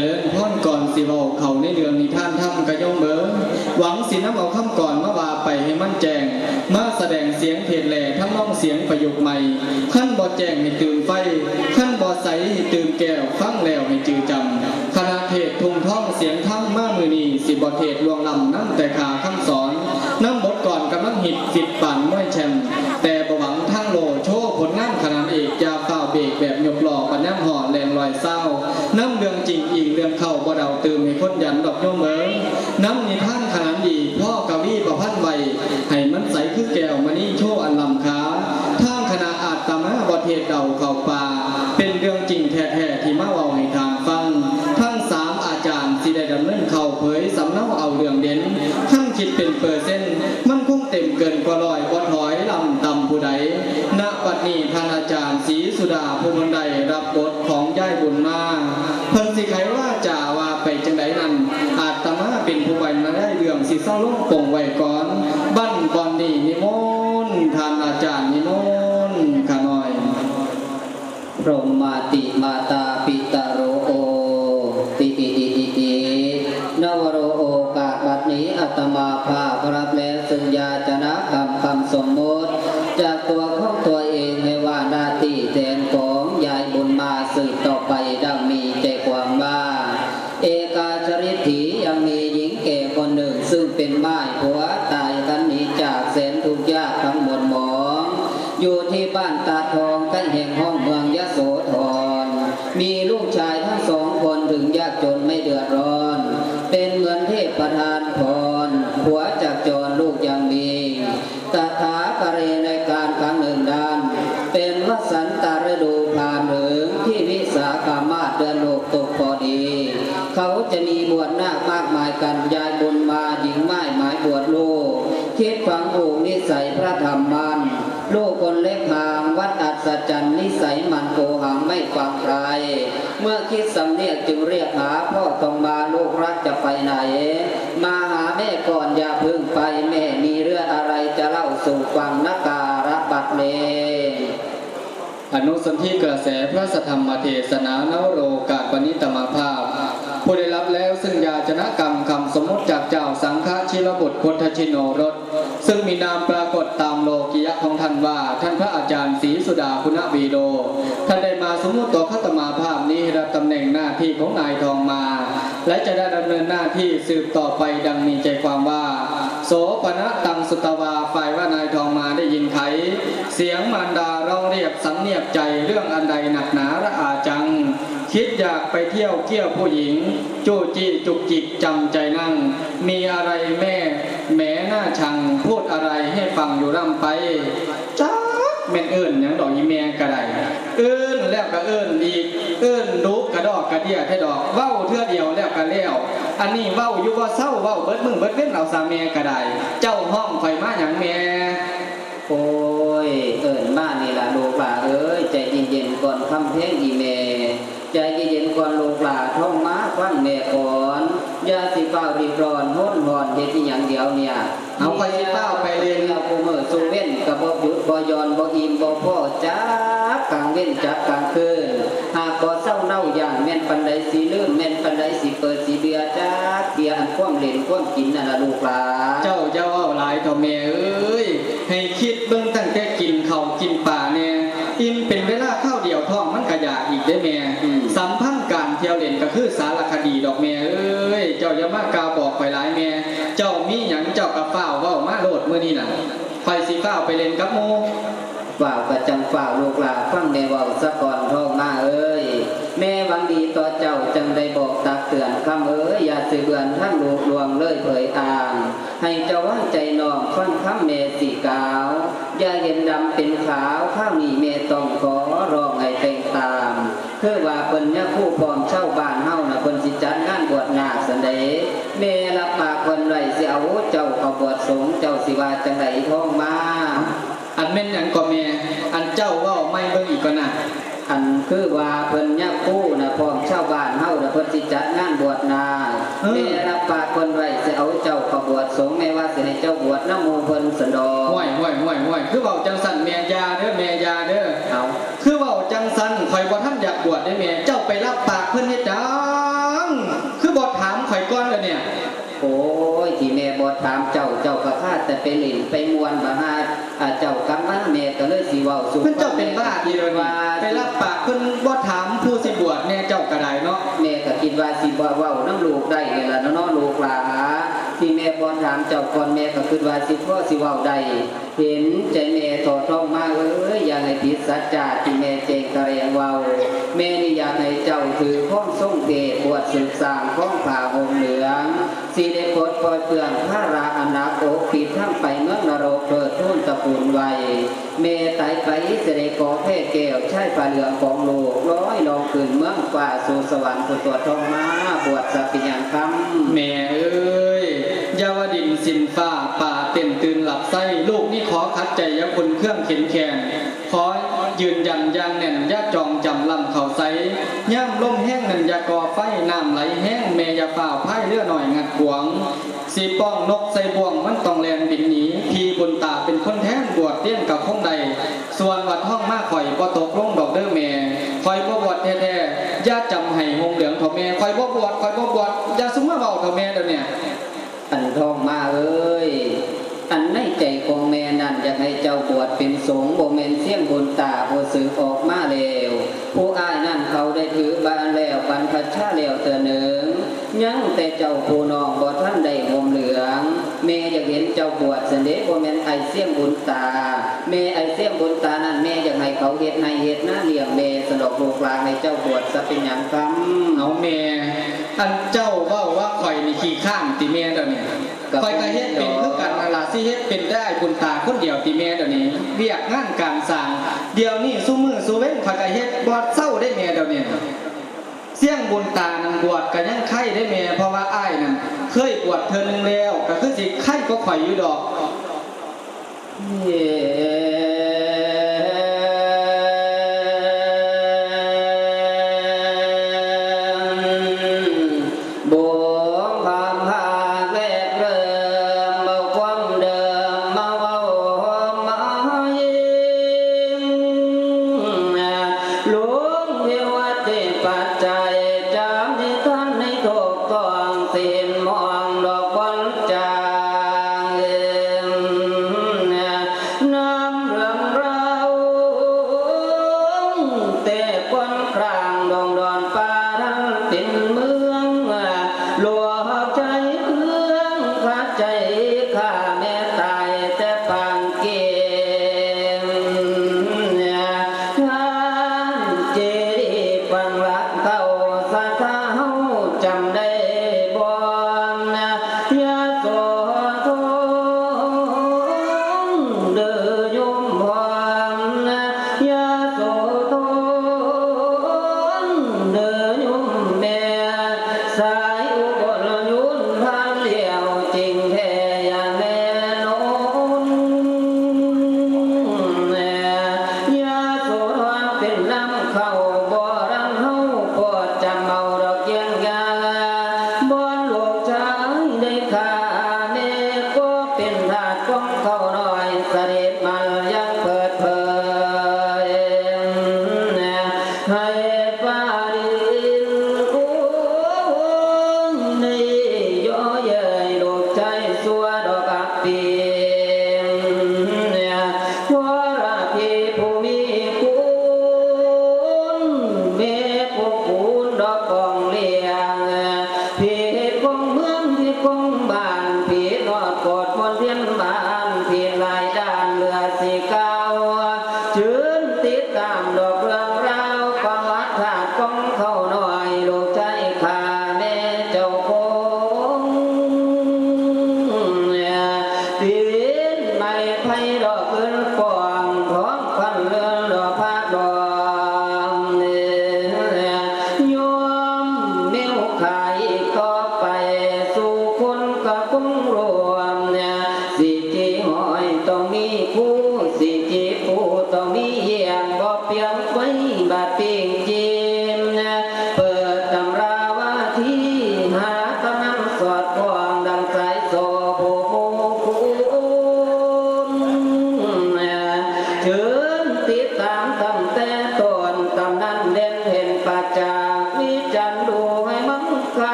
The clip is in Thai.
ริญพรก่อนสิเว้าเขาในเรื่องนิทานธรรมกะยมเบิงหวังสินำเอาคำก่อนมาว่าไปให้มั่นแจงมาแสดงเสียงเพลแหล่ทั้งน้องเสียงประโยคใหม่ขั้นบ่แจงให้ตื่นไฟขั้นบ่ใสให้ตื่นแก้วฟังแล้วให้จือจำคณะเทศทุ่งท่องเสียงธรรมมามือนีสิบ่เทศลวงลำน้ำแต่ขาคำสอนน้ำบทก่อนกำลังหิดฟิดปั่นม้วยแชมป์ เดาเข้าป่า เป็นเรื่องจริงแท้ๆที่มาเว้าให้ทางฟัง ทั้งสามอาจารย์สิได้ดำเนินเข้าเผยสำเนาเอาเรื่องเด่นขั้นคิดเป็นเปอร์เซ็นต์มันคงเต็มเกินกว่าร้อยบ่ถอยลำต่ำผู้ใดณบัดนี้ท่านอาจารย์ศรีสุดาภูมิบันไดรับบทของย่ายบุญมาเพิ่นสิไขว่าจ่าว่าไปจังไดนั้นอาตมาเป็นผู้ไว้มาได้เรื่องสิเศร้าลงปงไว้ก่อน บั้นก่อนนี้นิมนต์ท่านอาจารย์นิมนต์ขาน้อย พรห มาติมาตาปิตาโรโอติอิอิอิอินวโรโอกาบัดนี้อาตมาภาพรับแล้วสัญญาจนะคำคำสมมติ จากตัวของตัวเองให้ว่าหน้าที่แทนของยายบุญมาสืบต่อไปดังมีใจความว่าเอกาชริถียังมีหญิงแก่คนหนึ่งซึ่งเป็นม่ายผัวตายกันนีจากแสนทุกข์ยากทั้งหมดหมอง อยู่ที่บ้านตาทองกล้แห่งห้อง กันยายบุญมาหญิงไม้หมายบวชลูกคิดฝังผูกนิสัยพระธรรมมันลูกคนเล็กหางวัดอัศจรรย์นิสัยมันโกหังไม่ฟังใคร เมื่อคิดสำเนียกจึงเรียกหาพ่อต้องมาลูกรักจะไปไหน มาหาแม่ก่อนอย่าพึ่งไปแม่มีเรื่องอะไรจะเล่าสู่ฟังนักการะบัดเมอนุสนธิกระแสพระสธรรมเทศนานโรกาปณิตมาภาพ ผู้ได้รับแล้วซึ่งยา จนกรรมคำสมมติจากเจ้าสังฆชิรบุตรพุทธชิโนรสซึ่งมีนามปรากฏตามโลกิยะของท่านว่า ท่านพระอาจารย์ศรีสุดาคุณวีโดท่านได้มาสมมติต่อขัตมาภาพนี้ให้รับตำแหน่งหน้าที่ของนายทองมา และจะได้ดำเนินหน้าที่สืบต่อไปดังมีใจความว่า โสปณะตังสุตวาฝ่ายว่านายทองมาได้ยินไข เสียงมารดาร้องเรียกสังเนียบใจเรื่องอันใดหนักหนาระอาจัง คิดอยากไปเที่ยวเกี่ยวผู้หญิง จู้จี้จุกจิกจำใจนั่ง มีอะไรแม่แม้หน้าชัง พูดอะไรให้ฟังอยู่ร่ำไปจ้าแม่นเอิญยังดอกยีแมงกระไดเอิญแล้วก็เอิญอีก เอิญลุกกระดอกกระเดียแท้ดอกเว้าเทื่อเดียวแล้วก็แล้วอันนี้เว้าอยู่ว่าเศร้าเว้าเบิดมึงเบิดเล่นเอาสาแม่กระไดเจ้าห้องไฟมาหยังแม่โอ้ยเอิญบ้านนี่ล่ะลูกหลาเอ้ยใจเย็นๆก่อนคำเพลงอีเม ใจเย็นก่อนลูกหลาท่องม้าฟังแม่ก่อนยาสิเฝ้ารีบร้อนห้นหอนเฮ็ดอีหยังเดียวเนี่ยเอาไปสิเฝ้าไปเรียนเอากูมือสู้เว้นกับบ่หยุดบ่หย่อนบ่อิ่มบ่พอจักกลางเว้นจักกลางคืนหากบ่เศร้าเน่าอย่างแม่นปันใดสิลืมแม่นปันใดสิเปิดสิเบียจักเบียอันควมเล่นควมกินนั่นละลูกหลาเจ้าเจ้าเอาหลายเท่าแม่เอ้ยให้คิดเบิ่งตั้งแต่กินเขากินป่าเนี่ยอิ่มเป็นเวลาข้าวเดียวท้องมันกระยาอีกได้แม่ สัมพันธ์การเที่ยวเล่นก็คือสารคดีดอกแม่เอ้ยเจ้าอย่ามากาวบอกไปหลายแม่ เจ้ามีหยังเจ้ากับฝ้าวเว้ามาโลดเมื้อนี้น่ะคอยสิฝ้าวไปเล่นกับหมู่ฝ่าวกระจังฝ่าลูกหลาฟังแม่เว้าสะก่อนท้องมาเอ้ย แม่วังดีต่อเจ้าจังได้บอกตักเตือนคำเอ้ยอย่าสืบเบือนทั้งลูกลวงเลยเผยอ่าง ให้เจ้าว่างใจนองฟังคำแม่สีกาว อย่าเห็นดำเป็นขาวข้าวนี้แม่ต้องขอรองให้แต่งตามคือว่าเพิ่นเนี่ยคู่พร้อมเช่าบ้านเฮานะเพิ่นสิจัดงานบวชนาสันเดแม่รับปากเพิ่นไว้สิเอาเจ้าเขาบวชสงเจ้าสิว่าจังไดท้องมาอันแม่นหยังก็แม่อันเจ้าว้าไม่เบิ่งอีกก็น่ะ อันคือว่าเพิ่นยักคู่นะพ้องชาวบ้านเฮาเพิ่นสิจัดงานบวชนาเมรับปากคนไว้สิเอาเจ้าขบวชสงฆ์แม่ว่าสิให้เจ้าบวชน้มูเพิ่นสันดอห่วยห่วยห่วยห่วยคือเบาจังสันเมียยาเด้อเมียยาเด้อเอาคือเบาจังสันข่อยบ่ท่นอยากบวชได้เมียเจ้าไปรับปากเพิ่นเฮ็ดจังคือบ่ถามข่อยก่อนเลยเนี่ยโอ้ยที่แม่บอดถามเจ้าเจ้ากระพาแต่ไปหลินไปมวนบาฮาเจ้ากำมันแม่ก็เลยสีว่าสูงเจ้าเป็นบ้าทีเลยว่า ไปรับปากเพิ่นบ่ถามผู้สิบวชแน่เจ้าก็ไดเนาะแม่ก็คิดว่าสิบ่เว้าน้ำลูกได้นี่ล่ะเนาะลูกหลาที่แม่บ่ถามเจ้าก่อนแม่ก็คิดว่าสิพ่อสิเว้าได้เห็นใจแม่ถอดท้องมาเอ้ยอย่าให้ผิดสัจจะที่แม่เจงกระเรียงเว้าแม่นี่อยากให้เจ้าถือข้องทรงเกตบวชศึกษาข้องผ่าห่มเหลืองสิได้ปลดปล่อยเปลืองพระรา ไปเมืองนรกเกิดทุ่นตะกูลไวเมตายไปเสด็จขอแพ่แก้วใช้ผ้าเหลืองของโลกร้อยลองขึ้นเมืองฟ้าสู่สวรรค์ผู้ตัวทองมาบวชสัพพิยังคำแม่เอ้ยยาวดินสินฟ้าป่าเต็มตื่นหลับไส้ลูกนี่ขอคัดใจยาคนเครื่องเข็นแขนขอยืนยันยางแน่นยาจองจำลำเขาใสย่ำลมแห้งนันยากอไฟน้ำไหลแห้งแม่อยาฝ่าไพายเรือหน่อยงัดขวง สีป้องนกใส่บ่วงมันต้องแลนบินหนีพีบนตาเป็นคนแท้นบวชเลี้ยงกับคงใด ส่วนวัดห้องมาข่อยบ่ตกลงดอกเด้อแม่คอยบ่บวชแท้ๆย่าจำให้หงเหลืองเถาแม่คอยบ่บวชคอยบ่บวชอย่าซุมมาเว้าเถาแม่เด้อเนี่ยอันทองมาเอ้ยอันในใจของแม่นั่นอยากให้เจ้าบวชเป็นสงฆ์บ่แม่นตาผู้สืบออกมาแล้วผู้อ้ายนั่นเขาได้ถือบานแล้วบรรพชาแล้วเตือหนึ่งยังแต่เจ้าผู้น้องบ่ท่านได้ห่มเหลือง แม่อยากเห็นเจ้าบวชเสด็จ บ่แม่นไอเสียงบุญตาแม่ไอเสียงบุญตานั่นแม่อยากให้เขาเฮ็ดให้เฮ็ดหน้าเลี้ยงแม่สนอกลูกลาให้เจ้าบวชซะเป็นหยังคำเอาแม่อันเจ้าเว่าว่าข่อยนี่ขี้ข้านติแม่เดี๋ยวนี้ข่อยก็เฮ็ดเป็นคือกันนั่นล่ะสิเฮ็ดเป็นได้คุณตาคนเดียวติแม่เดี๋ยวนี้เรียกงานการสร้างเดี๋ยวนี้ซุมือซุเว้นข่อยก็เฮ็ดบ่เศร้าได้แม่เดี๋ยวนี้เสี่ยงบุญตานั่นบวชก็ยังไข้ได้แม่เพราะว่าอ้ายนั่นเคยบวชเทื่อนึงแล้วก็คือสิไข้ก็ข่อยอยู่ดอก ปัจจัยจำที่ท่านให้ถูกต้องสิ้นมองดอกบอ